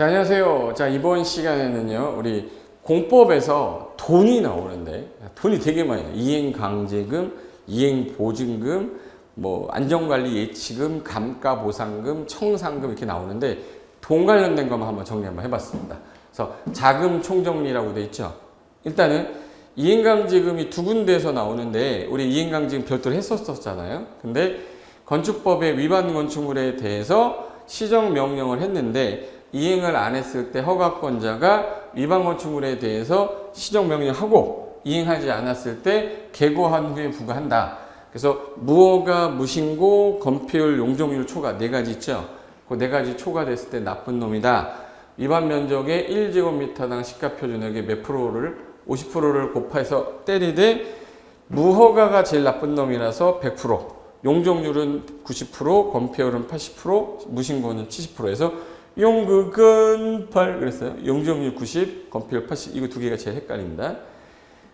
자, 안녕하세요. 자, 이번 시간에는요, 우리 공법에서 돈이 나오는데, 돈이 되게 많이 나요. 이행강제금, 이행보증금, 뭐, 안전관리 예치금, 감가보상금, 청산금 이렇게 나오는데, 돈 관련된 것만 한번 정리 한번 해봤습니다. 그래서 자금 총정리라고 돼 있죠. 일단은 이행강제금이 두 군데에서 나오는데, 우리 이행강제금 별도로 했었었잖아요. 근데 건축법의 위반 건축물에 대해서 시정 명령을 했는데 이행을 안 했을 때 허가권자가 위반 건축물에 대해서 시정 명령하고 이행하지 않았을 때 개고한 후에 부과한다. 그래서 무허가, 무신고, 건폐율, 용적률 초과 네 가지 있죠. 그 네 가지 초과됐을 때 나쁜 놈이다. 위반 면적의 1제곱미터당 시가 표준액의 몇 프로를 50%를 곱해서 때리되 무허가가 제일 나쁜 놈이라서 100%, 용적률은 90%, 건폐율은 80%, 무신고는 70%에서 용극은 8 그랬어요. 용적률 90, 건폐율 80 이거 두 개가 제일 헷갈립니다.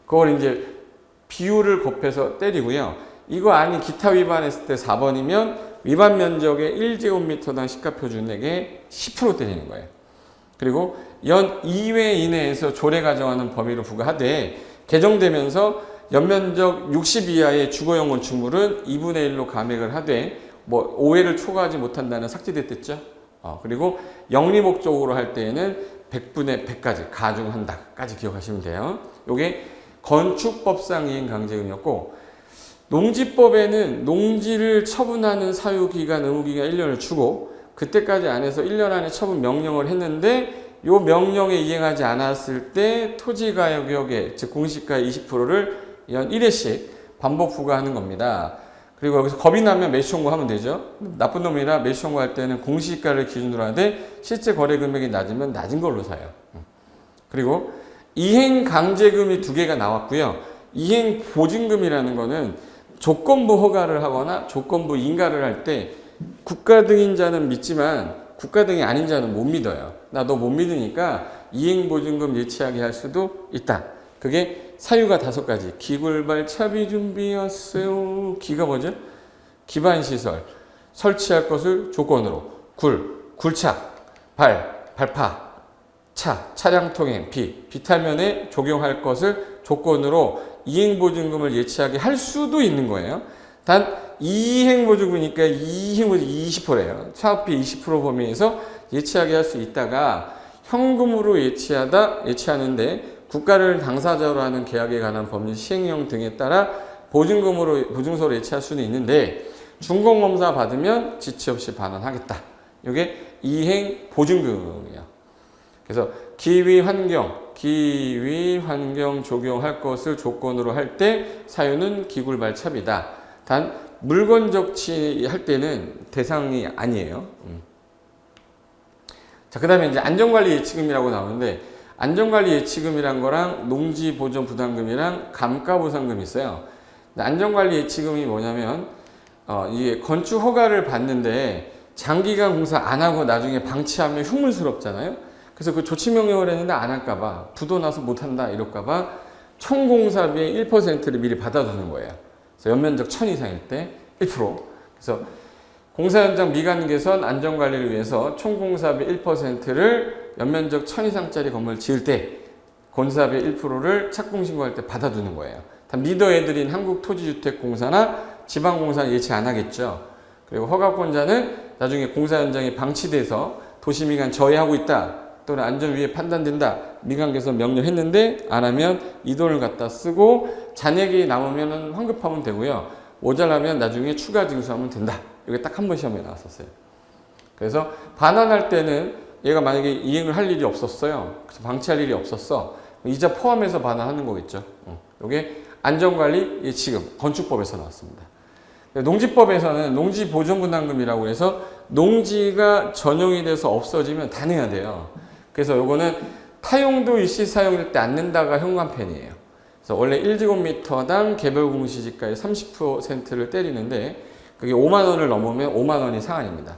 그걸 이제 비율을 곱해서 때리고요. 이거 아닌 기타 위반했을 때 4번이면 위반 면적의 1제곱미터당 시가표준액의 10% 때리는 거예요. 그리고 연 2회 이내에서 조례 가정하는 범위로 부과하되 개정되면서 연면적 60 이하의 주거용 건축물은 2분의 1로 감액을 하되 뭐 5회를 초과하지 못한다는 삭제됐댔죠. 어, 그리고 영리 목적으로 할 때에는 100분의 100까지 가중한다까지 기억하시면 돼요. 요게 건축법상 이행 강제금이었고 농지법에는 농지를 처분하는 사유기간, 의무기간 1년을 주고 그때까지 안에서 1년 안에 처분 명령을 했는데 요 명령에 이행하지 않았을 때 토지가격의 즉 공시가의 20%를 연 1회씩 반복 부과하는 겁니다. 그리고 여기서 겁이 나면 매수 청구 하면 되죠. 나쁜 놈이라 매수 청구 할 때는 공시가를 기준으로 하되 실제 거래 금액이 낮으면 낮은 걸로 사요. 그리고 이행 강제금이 두 개가 나왔고요. 이행 보증금이라는 거는 조건부 허가를 하거나 조건부 인가를 할 때 국가 등인 자는 믿지만 국가 등이 아닌 자는 못 믿어요. 나 너 못 믿으니까 이행 보증금 예치하게 할 수도 있다. 그게 사유가 다섯 가지. 기굴발 차비 준비였어요. 기가 뭐죠? 기반 시설. 설치할 것을 조건으로. 굴, 굴착, 발, 발파, 차, 차량 통행, 비, 비탈면에 적용할 것을 조건으로 이행보증금을 예치하게 할 수도 있는 거예요. 단 이행보증금이니까 이행보증 20%예요. 사업비 20% 범위에서 예치하게 할 수 있다가 현금으로 예치하다 예치하는데 국가를 당사자로 하는 계약에 관한 법률 시행령 등에 따라 보증금으로 보증서로 예치할 수는 있는데 준공검사 받으면 지체 없이 반환하겠다. 이게 이행 보증금이에요. 그래서 기위 환경, 기위 환경 적용할 것을 조건으로 할 때 사유는 기굴 발첩이다. 단 물건 적치할 때는 대상이 아니에요. 음. 자, 그다음에 이제 안전관리 예치금이라고 나오는데 안전관리 예치금이란 거랑 농지 보존 부담금이랑 감가 보상금이 있어요. 근데 안전관리 예치금이 뭐냐면 어, 이게 건축 허가를 받는데 장기간 공사 안 하고 나중에 방치하면 흉물스럽잖아요. 그래서 그 조치 명령을 했는데 안 할까봐 부도 나서 못 한다 이럴까봐 총 공사비의 1%를 미리 받아두는 거예요. 그래서 연면적 1000 이상일 때 1%. 그래서 공사 현장 미관 개선 안전 관리를 위해서 총 공사비 1%를 연면적 1000 이상짜리 건물 지을 때 공사비 1%를 착공 신고할 때 받아두는 거예요. 다 미더 애들인 한국토지주택공사나 지방공사는 예치 안 하겠죠. 그리고 허가권자는 나중에 공사 현장에 방치돼서 도시미관 저해하고 있다. 또는 안전위에 판단된다. 미관 개선 명령했는데 안 하면 이 돈을 갖다 쓰고 잔액이 남으면 환급하면 되고요. 모자라면 나중에 추가 징수하면 된다. 이게 딱 한 번 시험에 나왔었어요. 그래서 반환할 때는 얘가 만약에 이행을 할 일이 없었어요. 그래서 방치할 일이 없었어. 이자 포함해서 반환하는 거겠죠. 이게 안전관리 예치금 건축법에서 나왔습니다. 농지법에서는 농지 보존분담금이라고 해서 농지가 전용이 돼서 없어지면 다 내야 돼요. 그래서 요거는 타용도 일시 사용일 때안 낸다가 현관편이에요. 그래서 원래 1제곱미터당 개별 공시지가의 30%를 때리는데 그게 5만 원을 넘으면 5만 원이 상한입니다.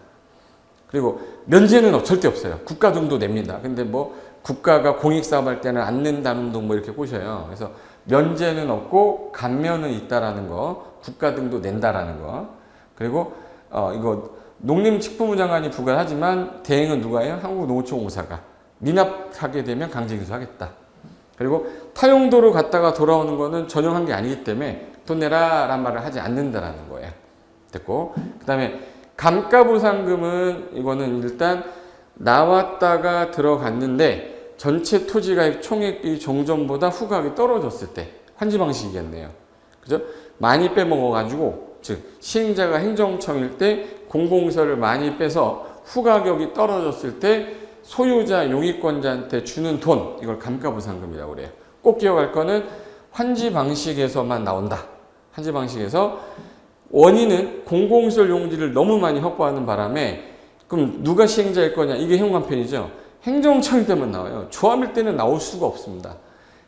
그리고 면제는 절대 없어요. 국가 등도 냅니다. 근데 뭐 국가가 공익 사업 할 때는 안 낸다는 둥뭐 이렇게 꼬셔요. 그래서 면제는 없고 감면은 있다라는 거, 국가 등도 낸다라는 거. 그리고 어 이거 농림축품부 장관이 부과하지만 대행은 누가 해요? 한국농어촌 공사가 미납하게 되면 강제기소하겠다. 그리고 타용도로 갔다가 돌아오는 거는 전용한 게 아니기 때문에 돈 내라란 말을 하지 않는다라는 거예요. 됐고 그다음에 감가보상금은 이거는 일단 나왔다가 들어갔는데 전체 토지가액 총액이 종전보다 후각이 떨어졌을 때 환지 방식이겠네요. 그죠? 많이 빼먹어가지고 즉 시행자가 행정청일 때 공공서를 많이 빼서 후가격이 떨어졌을 때 소유자 용익권자한테 주는 돈 이걸 감가보상금이라고 그래요. 꼭 기억할 거는 환지 방식에서만 나온다. 환지 방식에서 원인은 공공시설 용지를 너무 많이 확보하는 바람에 그럼 누가 시행자일 거냐? 이게 현관편이죠. 행정청일 때만 나와요. 조합일 때는 나올 수가 없습니다.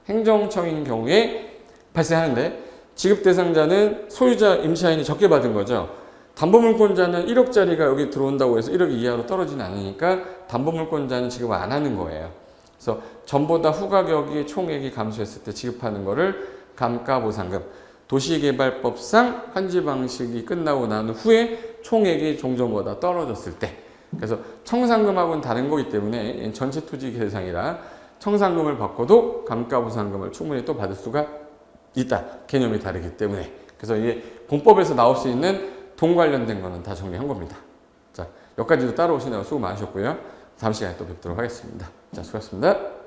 행정청인 경우에 발생하는데 지급 대상자는 소유자 임차인이 적게 받은 거죠. 담보물권자는 1억짜리가 여기 들어온다고 해서 1억 이하로 떨어지는 않으니까 담보물권자는 지급을 안 하는 거예요. 그래서 전보다 후가격이 총액이 감소했을 때 지급하는 거를 감가보상금. 도시개발법상 환지 방식이 끝나고 난 후에 총액이 종전보다 떨어졌을 때. 그래서 청산금하고는 다른 거기 때문에 전체 토지 대상이라 청산금을 받고도 감가보상금을 충분히 또 받을 수가 있다. 개념이 다르기 때문에. 그래서 이게 공법에서 나올 수 있는 돈 관련된 거는 다 정리한 겁니다. 자, 여기까지도 따라오시느라 수고 많으셨고요. 다음 시간에 또 뵙도록 하겠습니다. 자, 수고하셨습니다.